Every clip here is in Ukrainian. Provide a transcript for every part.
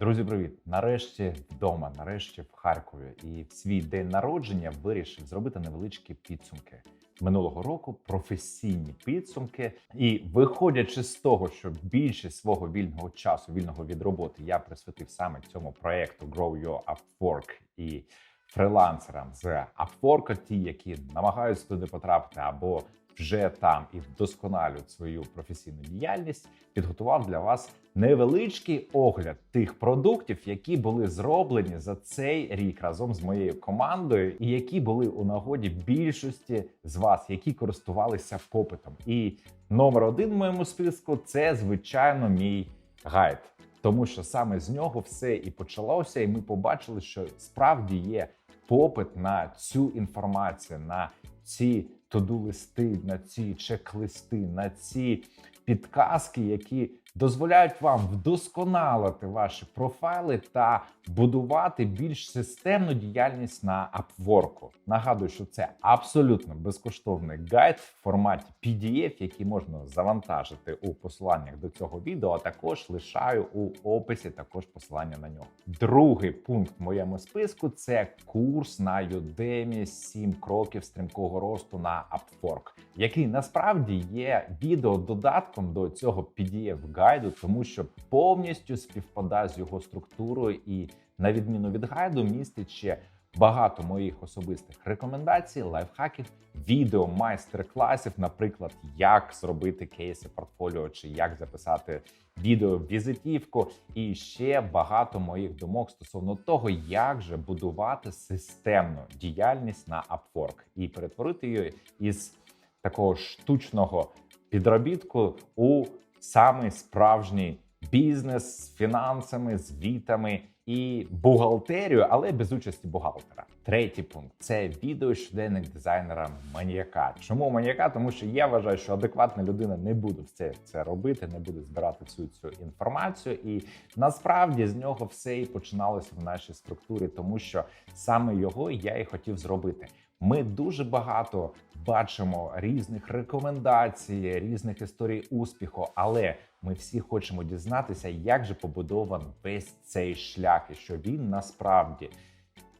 Друзі, привіт! Нарешті вдома, нарешті в Харкові. І в свій день народження вирішив зробити невеличкі підсумки минулого року, професійні підсумки. І виходячи з того, що більшість свого вільного часу, вільного від роботи, я присвятив саме цьому проекту Grow Your Upwork і фрилансерам з Upwork, ті, які намагаються туди потрапити або вже там і вдосконалюють свою професійну діяльність, підготував для вас невеличкий огляд тих продуктів, які були зроблені за цей рік разом з моєю командою, і які були у нагоді більшості з вас, які користувалися попитом. І номер один в моєму списку це звичайно мій гайд. Тому що саме з нього все і почалося, і ми побачили, що справді є попит на цю інформацію, на ці тоду-листи, на ці чек-листи, на ці підказки, які дозволяють вам вдосконалити ваші профайли та будувати більш системну діяльність на Upwork. Нагадую, що це абсолютно безкоштовний гайд в форматі PDF, який можна завантажити у посиланнях до цього відео. А також лишаю у описі також посилання на нього. Другий пункт в моєму списку це курс на Udemy «7 кроків стрімкого росту на Upwork, який насправді є відеододатком до цього PDF гайду, тому що повністю співпадає з його структурою. І на відміну від гайду, містить ще багато моїх особистих рекомендацій, лайфхаків, відео, майстер-класів, наприклад, як зробити кейси портфоліо чи як записати відео візитівку, і ще багато моїх думок стосовно того, як же будувати системну діяльність на Upwork і перетворити її із такого штучного підробітку у самий справжній бізнес з фінансами, звітами і бухгалтерію, але без участі бухгалтера. Третій пункт це відео щоденник дизайнера маніяка. Чому маніяка? Тому що я вважаю, що адекватна людина не буде це, це робити, не буде збирати цю цю інформацію. І насправді з нього все і починалося в нашій структурі, тому що саме його я і хотів зробити. Ми дуже багато бачимо різних рекомендацій, різних історій успіху, але ми всі хочемо дізнатися, як же побудований весь цей шлях, і що він насправді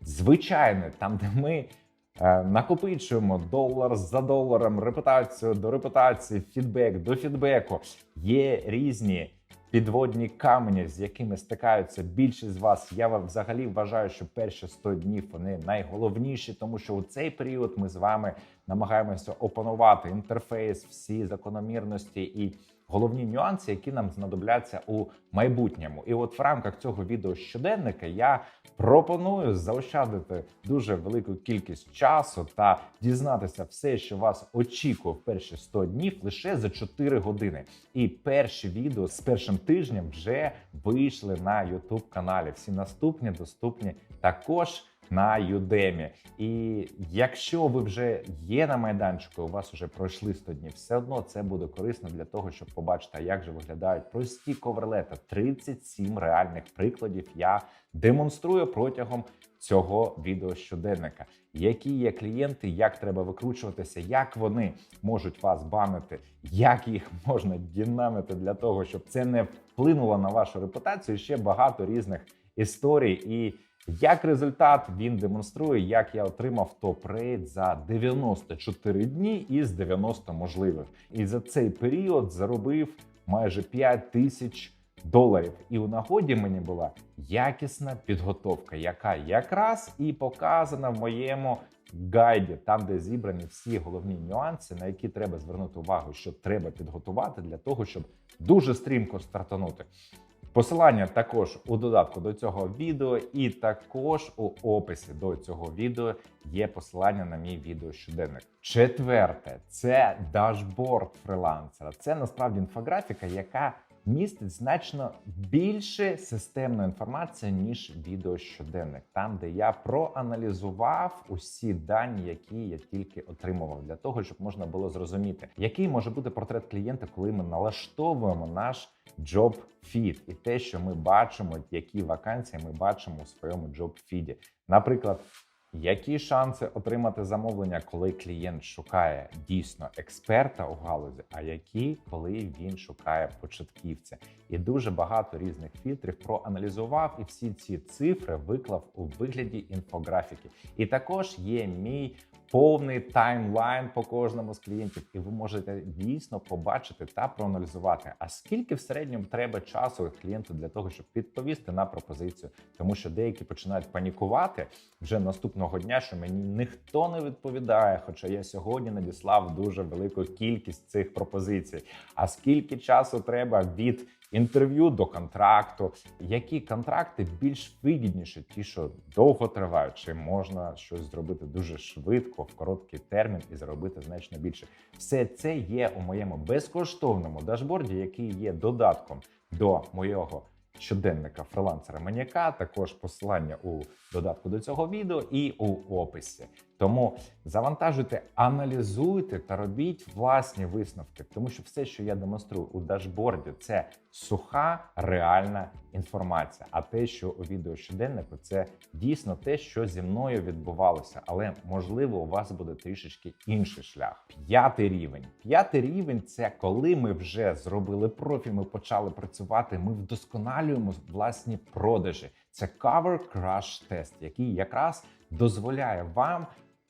звичайний, там, де ми е, накопичуємо долар за доларом, репутацію до репутації, фідбек до фідбеку. Є різні підводні камені, з якими стикаються більшість з вас. Я взагалі вважаю, що перші 100 днів вони найголовніші, тому що у цей період ми з вами намагаємося опанувати інтерфейс, всі закономірності і головні нюанси, які нам знадобляться у майбутньому. І от в рамках цього відео щоденника я пропоную заощадити дуже велику кількість часу та дізнатися все, що вас очікує в перші 100 днів, лише за 4 години. І перші відео з першим тижнем вже вийшли на youtube каналі. Всі наступні доступні також на Udemy. І якщо ви вже є на майданчику, у вас вже пройшли 100 днів, все одно це буде корисно для того, щоб побачити, як же виглядають прості коверлета. 37 реальних прикладів я демонструю протягом цього відео щоденника. Які є клієнти, як треба викручуватися, як вони можуть вас банити, як їх можна динамити для того, щоб це не вплинуло на вашу репутацію. Ще багато різних історій і. Як результат він демонструє, як я отримав топ-рейд за 94 дні із 90 можливих, і за цей період заробив майже 5 тисяч доларів. І у нагоді мені була якісна підготовка, яка якраз і показана в моєму гайді, там де зібрані всі головні нюанси, на які треба звернути увагу, що треба підготувати для того, щоб дуже стрімко стартанути. Посилання також у додатку до цього відео, і також у описі до цього відео є посилання на мій відео щоденник. Четверте це дашборд фрилансера. Це насправді інфографіка, яка містить значно більше системної інформації, ніж відео щоденник, там де я проаналізував усі дані, які я тільки отримував, для того, щоб можна було зрозуміти, який може бути портрет клієнта, коли ми налаштовуємо наш job feed і те, що ми бачимо, які вакансії ми бачимо у своєму job feed. Наприклад. Які шанси отримати замовлення, коли клієнт шукає дійсно експерта у галузі, а які коли він шукає початківця? І дуже багато різних фільтрів проаналізував і всі ці цифри виклав у вигляді інфографіки. І також є мій повний таймлайн по кожному з клієнтів, і ви можете дійсно побачити та проаналізувати, а скільки в середньому треба часу клієнту для того, щоб відповісти на пропозицію, тому що деякі починають панікувати вже наступного дня, що мені ніхто не відповідає. Хоча я сьогодні надіслав дуже велику кількість цих пропозицій. А скільки часу треба від інтерв'ю до контракту? Які контракти більш вигідніші, ті, що довго тривають, чи можна щось зробити дуже швидко в короткий термін і заробити значно більше? Все це є у моєму безкоштовному дашборді, який є додатком до моєго щоденника фрилансера маніяка. Також посилання у додатку до цього відео і у описі. Тому завантажуйте, аналізуйте та робіть власні висновки, тому що все, що я демонструю у дашборді, це суха реальна інформація. А те, що у відео щоденнику, це дійсно те, що зі мною відбувалося, але можливо у вас буде трішечки інший шлях. П'ятий рівень. П'ятий рівень це коли ми вже зробили профіль, ми почали працювати. Ми вдосконалюємо власні продажі. Це Cover Crush тест, який якраз дозволяє вам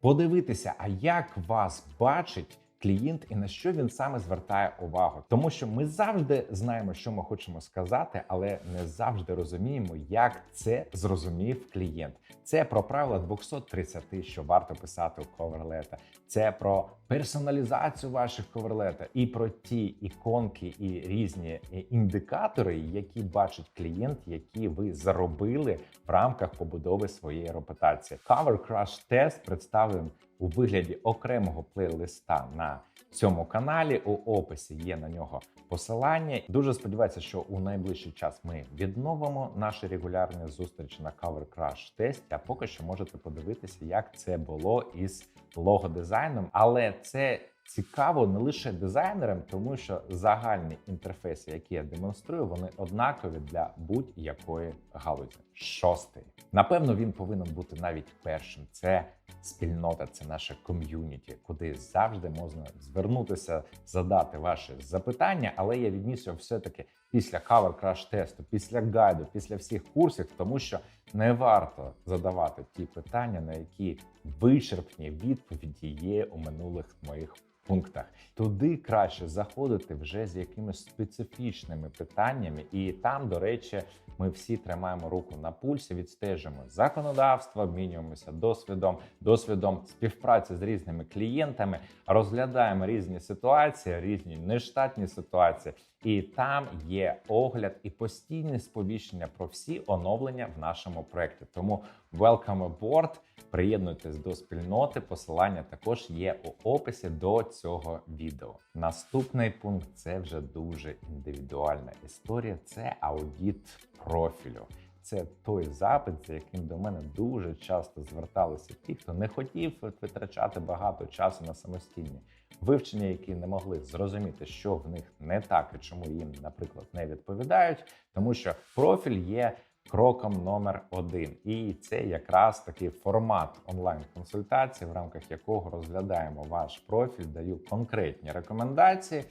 подивитися, а як вас бачить клієнт і на що він саме звертає увагу, тому що ми завжди знаємо, що ми хочемо сказати, але не завжди розуміємо, як це зрозумів клієнт. Це про правила 230, що варто писати у коверлета. Це про персоналізацію ваших коверлета і про ті іконки і різні індикатори, які бачить клієнт, які ви заробили в рамках побудови своєї репутації. Cover Crush Test представлений у вигляді окремого плейлиста на цьому каналі. У описі є на нього посилання. Дуже сподіваюся, що у найближчий час ми відновимо наші регулярні зустрічі на Cover Crush тесті. А поки що можете подивитися, як це було із логодизайном, але це. Цікаво не лише дизайнерам, тому що загальні інтерфейси, які я демонструю, вони однакові для будь-якої галузі. Шостий. Напевно, він повинен бути навіть першим. Це спільнота, це наше ком'юніті, куди завжди можна звернутися, задати ваші запитання. Але я відніс його все-таки після Cover Crash тесту, після гайду, після всіх курсів, тому що не варто задавати ті питання, на які вичерпні відповіді є у минулих моїх пунктах. Туди краще заходити вже з якимись специфічними питаннями, і там, до речі, ми всі тримаємо руку на пульсі, відстежимо законодавство, обмінюємося досвідом, досвідом співпраці з різними клієнтами, розглядаємо різні ситуації, різні нештатні ситуації. І там є огляд і постійне сповіщення про всі оновлення в нашому проєкті. Тому welcome aboard, Приєднуйтесь до спільноти. Посилання також є у описі до цього відео. Наступний пункт це вже дуже індивідуальна історія. Це аудіт профілю. Це той запит, за яким до мене дуже часто зверталися ті, хто не хотів витрачати багато часу на самостійні вивчення, які не могли зрозуміти, що в них не так і чому їм, наприклад, не відповідають, тому що профіль є. Кроком номер один, і це якраз такий формат онлайн-консультації, в рамках якого розглядаємо ваш профіль, даю конкретні рекомендації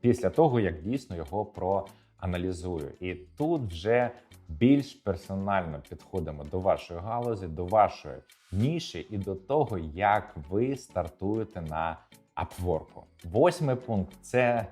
після того, як дійсно його проаналізую. І тут вже більш персонально підходимо до вашої галузі, до вашої ніші і до того, як ви стартуєте на Upwork. Восьмий пункт це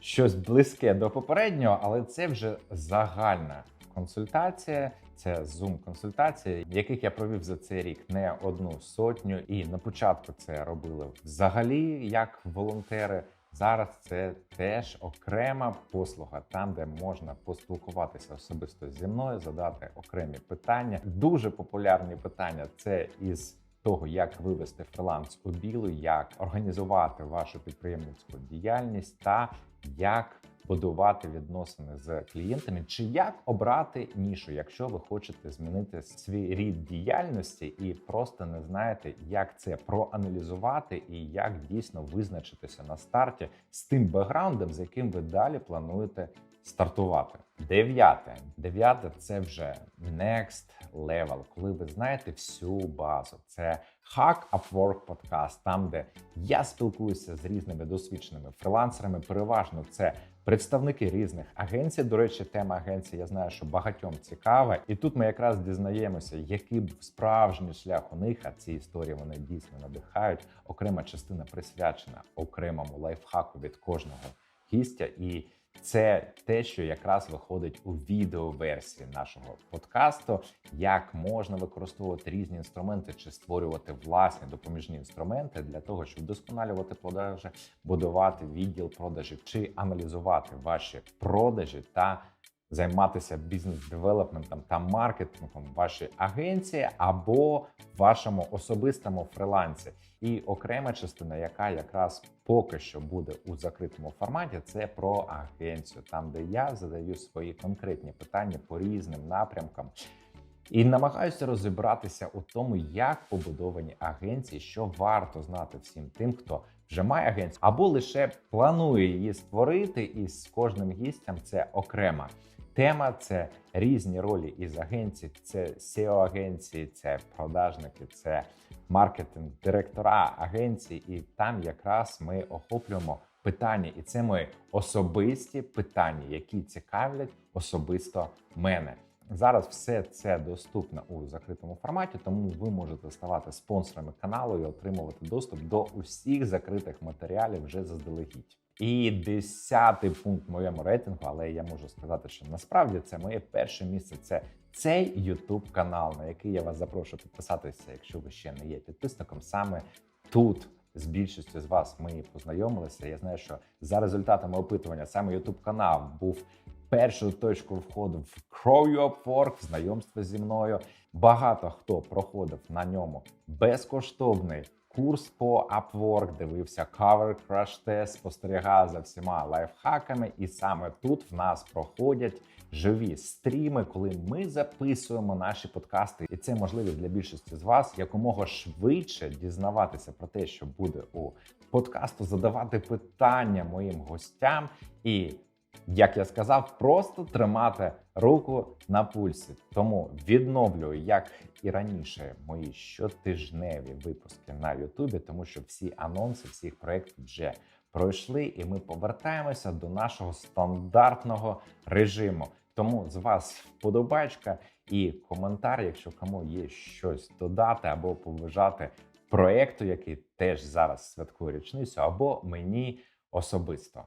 щось близьке до попереднього, але це вже загальна консультація. Це зум-консультації, яких я провів за цей рік не одну сотню. І на початку це робили взагалі як волонтери. Зараз це теж окрема послуга, там де можна поспілкуватися особисто зі мною, задати окремі питання. Дуже популярні питання це із того, як вивести фриланс у білу, як організувати вашу підприємницьку діяльність та як будувати відносини з клієнтами, чи як обрати нішу, якщо ви хочете змінити свій рід діяльності і просто не знаєте, як це проаналізувати і як дійсно визначитися на старті з тим бекграундом, з яким ви далі плануєте стартувати. Дев'яте. Дев'яте це вже next level, коли ви знаєте всю базу. Це Hack Upwork подкаст, там, де я спілкуюся з різними досвідченими фрилансерами. Переважно це представники різних агенцій. До речі, тема агенції я знаю, що багатьом цікава. І тут ми якраз дізнаємося, який був справжній шлях у них. А ці історії вони дійсно надихають. Окрема частина присвячена окремому лайфхаку від кожного гістя. І це те, що якраз виходить у відеоверсії нашого подкасту, як можна використовувати різні інструменти чи створювати власні допоміжні інструменти для того, щоб вдосконалювати продажі, будувати відділ продажів чи аналізувати ваші продажі та займатися бізнес-девелопментом та маркетингом в агенції або вашому особистому фрилансі. І окрема частина, яка якраз поки що буде у закритому форматі, це про агенцію, там де я задаю свої конкретні питання по різним напрямкам. І намагаюся розібратися у тому, як побудовані агенції, що варто знати всім тим, хто вже має агенцію, або лише планує її створити, і з кожним гістям це окрема тема. Це різні ролі із агенцій, це seo агенції, це продажники, це маркетинг, директора агенції, і там якраз ми охоплюємо питання, і це мої особисті питання, які цікавлять особисто мене. Зараз все це доступно у закритому форматі, тому ви можете ставати спонсорами каналу і отримувати доступ до усіх закритих матеріалів вже заздалегідь. І десятий пункт в моєму рейтингу, але я можу сказати, що насправді це моє перше місце. Це цей YouTube канал, на який я вас запрошую підписатися, якщо ви ще не є підписником. Саме тут з більшістю з вас ми познайомилися. Я знаю, що за результатами опитування саме YouTube канал був першою точкою входу в Grow Your Upwork, в знайомство зі мною. Багато хто проходив на ньому безкоштовний курс по Upwork, дивився cover crash тест, спостерігав за всіма лайфхаками, і саме тут в нас проходять живі стріми, коли ми записуємо наші подкасти, і це можливість для більшості з вас якомога швидше дізнаватися про те, що буде у подкасту, задавати питання моїм гостям і. Як я сказав, просто тримати руку на пульсі. Тому відновлюю, як і раніше, мої щотижневі випуски на Ютубі, тому що всі анонси всіх проєктів вже пройшли, і ми повертаємося до нашого стандартного режиму. Тому з вас вподобайка і коментар, якщо кому є щось додати або побажати проєкту, який теж зараз святкує річницю, або мені особисто.